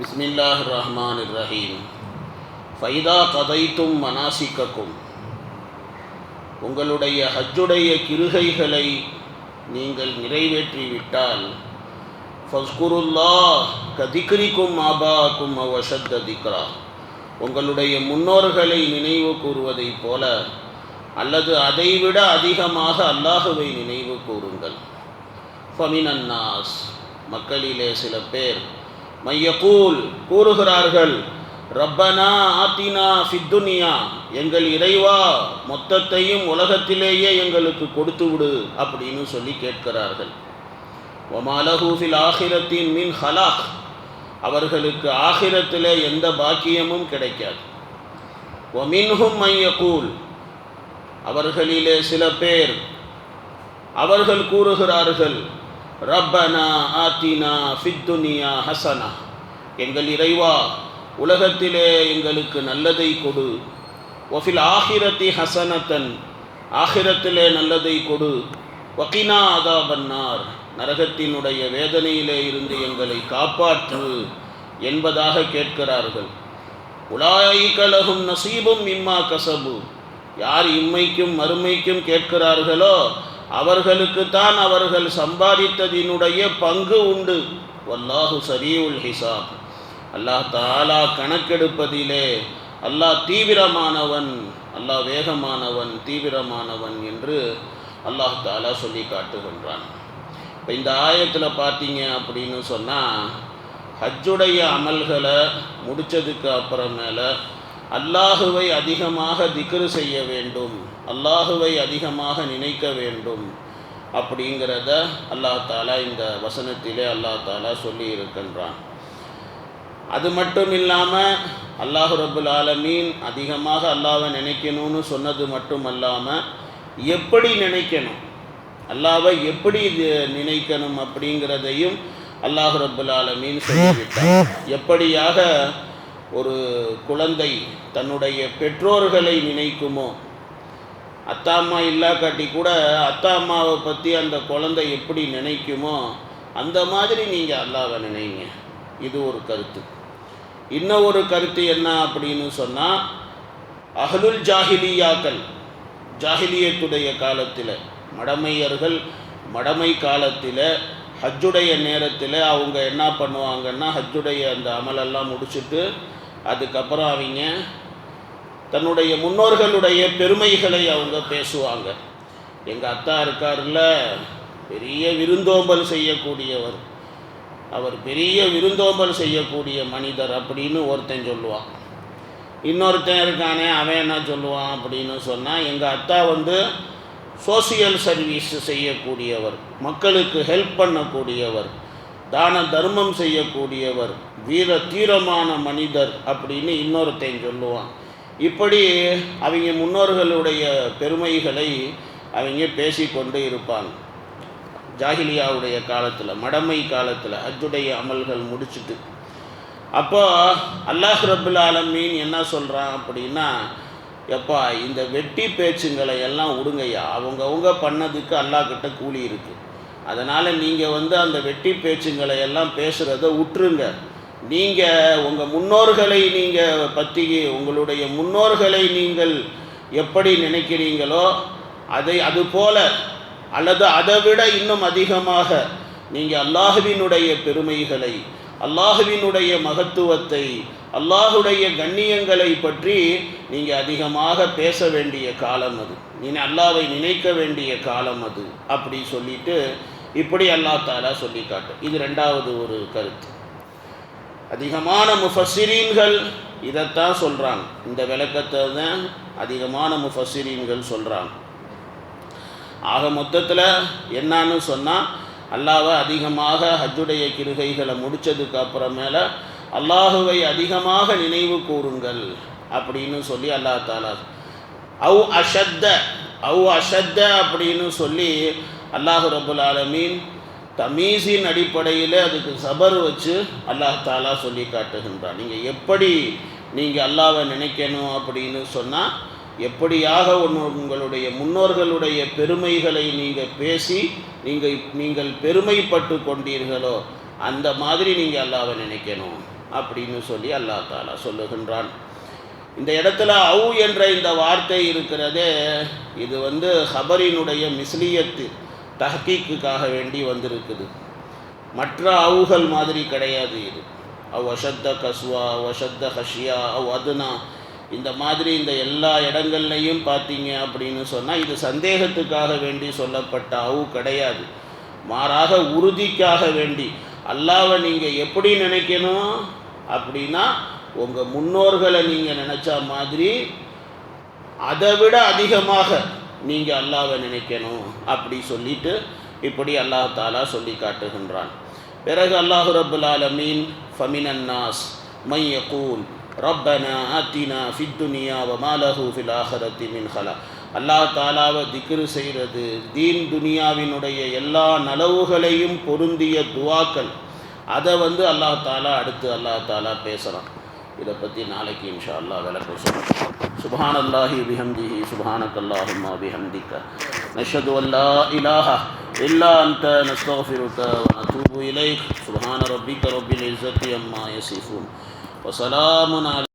بسم الله الرحمن الرحيم ஃபைதா கதைத்தும் மனாசிக்கக்கும் உங்களுடைய ஹஜ்ஜுடைய கிருகைகளை நீங்கள் நிறைவேற்றிவிட்டால் ஃபஸ்குருல்லா கதிக்ரிக்கும் ஆபாக்கும் அவஷத்த திக்ரா உங்களுடைய முன்னோர்களை நினைவு கூறுவதைப் போல அல்லது அதைவிட அதிகமாக அல்லாஹுவை நினைவு கூறுங்கள் ஃபமினன்னாஸ் மக்களிலே சில பேர் மையகூல் கூறுகிறார்கள் ரப்பனா ஆத்தினா சித்துனியா எங்கள் இறைவா மொத்தத்தையும் உலகத்திலேயே எங்களுக்கு கொடுத்து விடு அப்படின்னு சொல்லி கேட்கிறார்கள். ஒமாலஹூஃபில் ஆகிரத்தின் மின் ஹலாக் அவர்களுக்கு ஆகிரத்தில் எந்த பாக்கியமும் கிடைக்காது. ஒமின்ஹும் மையகூல் அவர்களிலே சில பேர் அவர்கள் கூறுகிறார்கள் ரப்பனா ஆத்தினா ஃபித்துனியா ஹசனா. எங்கள் இறைவா உலகத்திலே எங்களுக்கு நல்லதை கொடு. ஒஃபில் ஆஹிரத்தி ஹசனத்தன் ஆஹிரத்திலே நல்லதை கொடு. வக்கினா அதாபன்னார் நரகத்தினுடைய வேதனையிலே இருந்து எங்களை காப்பாற்று என்பதாக கேட்கிறார்கள். உலாய்கலகும் நசீபும் இம்மா கசபு. யார் இம்மைக்கும் மறுமைக்கும் கேட்கிறார்களோ அவர்களுக்குத்தான் அவர்கள் சம்பாதித்ததினுடைய பங்கு உண்டு. வல்லாஹு சரியுல் ஹிசாப். அல்லாஹ் தாலா கணக்கெடுப்பதிலே அல்லாஹ் தீவிரமானவன் அல்லாஹ் வேகமானவன் தீவிரமானவன் என்று அல்லாஹ் தாலா சொல்லி காட்டுகின்றான். இப்போ இந்த ஆயத்தில் பார்த்தீங்க அப்படின்னு சொன்னால் ஹஜ்ஜுடைய அமல்களை முடித்ததுக்கு அப்புறமேல அல்லாஹுவை அதிகமாக திக்ரு செய்ய வேண்டும். அல்லாஹுவை அதிகமாக நினைக்க வேண்டும். அப்படிங்கிறத அல்லாஹ் தாலா இந்த வசனத்திலே அல்லாஹ் தாலா சொல்லி இருக்கின்றான் அது மட்டும் இல்லாமல் அல்லாஹு ரபுல் ஆலமீன் அதிகமாக அல்லாவை நினைக்கணும்னு சொன்னது மட்டும் அல்லாமல் எப்படி நினைக்கணும்? அல்லாவை எப்படி இது நினைக்கணும் அப்படிங்கிறதையும் அல்லாஹு ரபுல் ஆலமீன் சொல்லிவிட்டார். எப்படியாக ஒரு குழந்தை தன்னுடைய பெற்றோர்களை நினைக்குமோ? அத்தா அம்மா இல்லாக்காட்டி கூட அத்தா அம்மாவை பற்றி அந்த குழந்தை எப்படி நினைக்குமோ அந்த மாதிரி நீங்கள் அல்லாவை நினைங்க. இது ஒரு கருத்து. இன்னும் ஒரு கருத்து என்ன அப்படின்னு சொன்னால் அகலுல் ஜாஹிலியாக்கள் ஜாஹிலியத்துடைய காலத்தில் மடமையர்கள் மடமை காலத்தில் ஹஜ்ஜுடைய நேரத்தில் அவங்க என்ன பண்ணுவாங்கன்னா ஹஜ்ஜுடைய அந்த அமலெல்லாம் முடிச்சுட்டு அதுக்கப்புறம் அவங்க தன்னுடைய முன்னோர்களுடைய பெருமைகளை அவங்க பேசுவாங்க. எங்கள் அத்தா இருக்கார்ல பெரிய விருந்தோம்பல் செய்யக்கூடியவர். அவர் பெரிய விருந்தோம்பல் செய்யக்கூடிய மனிதர் அப்படின்னு ஒருத்தன் சொல்லுவான். இன்னொருத்தன் இருக்கானே அவன் என்ன சொல்லுவான் அப்படின்னு சொன்னால் எங்கள் அத்தா வந்து சோசியல் சர்வீஸ் செய்யக்கூடியவர் மக்களுக்கு ஹெல்ப் பண்ணக்கூடியவர் தான தர்மம் செய்யக்கூடியவர் வீர தீரமான மனிதர் அப்படின்னு இன்னொருத்தையும் சொல்லுவான். இப்படி அவங்க முன்னோர்களுடைய பெருமைகளை அவங்க பேசிக்கொண்டு இருப்பாங்க. ஜாகிலியாவுடைய காலத்தில் மடமை காலத்தில் அஜுடைய அமல்கள் முடிச்சுட்டு. அப்போ அல்லாஹ் ரபுல் ஆலமீன் என்ன சொல்கிறான் அப்படின்னா எப்பா இந்த வெட்டி பேச்சுங்களை எல்லாம் விடுங்கய்யா அவங்கவுங்க பண்ணதுக்கு அல்லாக்கிட்ட கூலி இருக்குது அதனால் நீங்கள் வந்து அந்த வெட்டி பேச்சுங்களை எல்லாம் பேசுகிறத விட்டுருங்க நீங்கள் உங்கள் முன்னோர்களை நீங்கள் பற்றி உங்களுடைய முன்னோர்களை நீங்கள் எப்படி நினைக்கிறீங்களோ அதை அதுபோல அல்லது அதை விட இன்னும் அதிகமாக நீங்கள் அல்லாஹுவினுடைய பெருமைகளை அல்லாஹுவினுடைய மகத்துவத்தை அல்லாஹுடைய கண்ணியங்களை பற்றி நீங்கள் அதிகமாக பேச வேண்டிய காலம் அது. நீ அல்லாவை நினைக்க வேண்டிய காலம் அது அப்படி சொல்லிட்டு இப்படி அல்லா தாலா சொல்லி காட்டு. இது ரெண்டாவது ஒரு கருத்து. அதிகமான முஃபசிரீன்கள் இதைத்தான் சொல்கிறாங்க இந்த விளக்கத்தை தான் அதிகமான முஃபசிரீன்கள் சொல்கிறாங்க ஆக மொத்தத்தில் என்னான்னு சொன்னால் அல்லாவை அதிகமாக ஹஜ்ஜுடைய கிருகைகளை முடித்ததுக்கு அப்புறமேல அல்லாஹுவை அதிகமாக நினைவு கூறுங்கள் அப்படின்னு சொல்லி அல்லா தாலா அவு அஷத்த அவு அஷத்த அப்படின்னு சொல்லி அல்லாஹு ரபுல் ஆலமீன் தமீஸின் அடிப்படையில் அதுக்கு சபர் வச்சு அல்லாஹ் தாலா சொல்லி காட்டுகின்றான். நீங்கள் எப்படி நீங்கள் அல்லாவை நினைக்கணும் அப்படின்னு சொன்னால் எப்படியாக உங்களுடைய முன்னோர்களுடைய பெருமைகளை நீங்கள் பேசி நீங்கள் நீங்கள் பெருமைப்பட்டு கொண்டீர்களோ அந்த மாதிரி நீங்கள் அல்லாவை நினைக்கணும் அப்படின்னு சொல்லி அல்லா தாலா சொல்லுகின்றான். இந்த இடத்துல அவு என்ற இந்த வார்த்தை இருக்கிறதே இது வந்து ஹபரினுடைய மிஸ்லியத்து தஹக்கீக்குக்காக வேண்டி வந்திருக்குது. மற்ற அவுகள் மாதிரி கிடையாது இது. அவ் அஷத்த கஸ்வா அவ் அஷத்த ஹஷியா அவ் அதுனா இந்த மாதிரி இந்த எல்லா இடங்கள்லையும் பார்த்தீங்க அப்படின்னு சொன்னால் இது சந்தேகத்துக்காக வேண்டி சொல்லப்பட்ட அவு கிடையாது. மாறாக உறுதிக்காக வேண்டி அல்லாவை நீங்கள் எப்படி நினைக்கணும் அப்படின்னா உங்கள் முன்னோர்களை நீங்கள் நினச்சா மாதிரி அதை விட அதிகமாக நீங்கள் அல்லாவை நினைக்கணும் அப்படி சொல்லிட்டு இப்படி அல்லாஹ் தாலா சொல்லி காட்டுகின்றான். பிறகு அல்லாஹு ரபுல் ஆலமீன் ஃபமினன்னாஸ் மை யகூல் ரப்பனா ஆத்தினா ஃபித்துனியா வமாலஹு ஃபில் ஆஹரத்தி மின் ஹலா அல்லாஹ் தாலாவை திக்ரு செய்கிறது. தீன் துனியாவினுடைய எல்லா நலவுகளையும் பொருந்திய துவாக்கள். அதை வந்து அல்லாஹ் தாலா அடுத்து அல்லாஹ் தாலா பேசுகிறான் இதை பற்றி நாளைக்கு இன்ஷா அல்லாஹ் விளக்க சொல்லுவோம் சுபான் அல்லாஹி பிஹம்திஹி சுபானக் அல்லாஹும்மா பிஹம்திக்க நஷது அல்லா இலாஹ இல்லா அந்த நஸ்தஃபிருக்க வனதூபு இலைக். சுபான ரப்பிக்க ரப்பில் இஸ்ஸத்தி அம்மா وسلام على